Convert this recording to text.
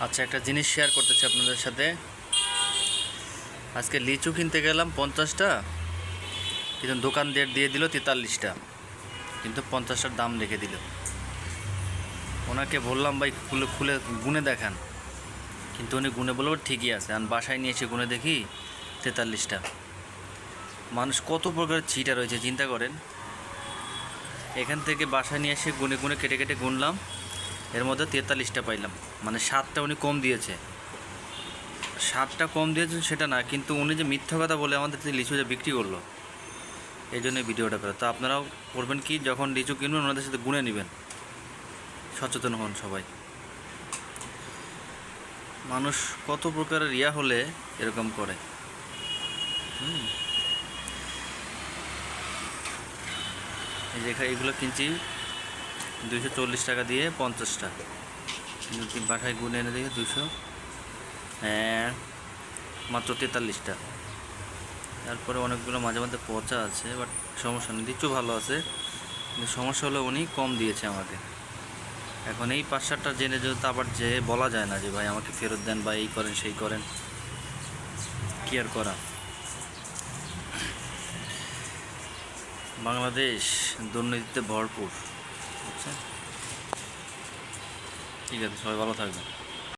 আচ্ছা একটা জিনিস শেয়ার করতেছি আপনাদের সাথে। আজকে লিচু কিনতে গেলাম পঞ্চাশটা, কিন্তু দোকান দিয়ে দিয়ে দিল তেতাল্লিশটা, কিন্তু পঞ্চাশটার দাম রেখে দিল। ওনাকে বললাম, ভাই, খুলে খুলে গুনে দেখান। কিন্তু উনি গুনে বলব ঠিকই আছে। আর বাসায় নিয়ে এসে গুনে দেখি তেতাল্লিশটা। মানুষ কত প্রকার চিটা রয়েছে চিন্তা করেন। এখান থেকে বাসায় নিয়ে এসে গুনে গুনে কেটে কেটে গুনলাম। এর মধ্যে তেতাল্লিশটা পাইলাম। মানে সাতটা উনি কম দিয়েছে। সাতটা কম দিয়েছেন সেটা না, কিন্তু উনি যে মিথ্যা কথা বলে আমাদের লিচু যে বিক্রি করল, এই জন্য ভিডিওটা করে। তো আপনারাও করবেন কি, যখন লিচু কিনবেন, ওনাদের সাথে গুনে নেবেন। সচেতন হন সবাই। মানুষ কত প্রকারের ইয়া হলে এরকম করে। এই যে এগুলো কিনছি। দুইশো চল্লিশ টাকা দিয়ে পঞ্চাশটা। কিন্তু বাসায় গুনে এনে দেখে দুশো হ্যাঁ মাত্র তেতাল্লিশটা। তারপরে অনেকগুলো মাঝে মাঝে পচা আছে, বাট সমস্যা নেই। লিচু ভালো আছে, কিন্তু সমস্যা হলো উনি কম দিয়েছে আমাকে। এখন এই পাঁচ সাতটা জেনে যদি আবার যে বলা যায় না যে, ভাই, আমাকে ফেরত দেন, বা এই করেন, সেই করেন। কি আর করা বাংলাদেশ দুর্নীতিতে ভরপুর। ঠিক আছে সবাই ভালো থাকবেন।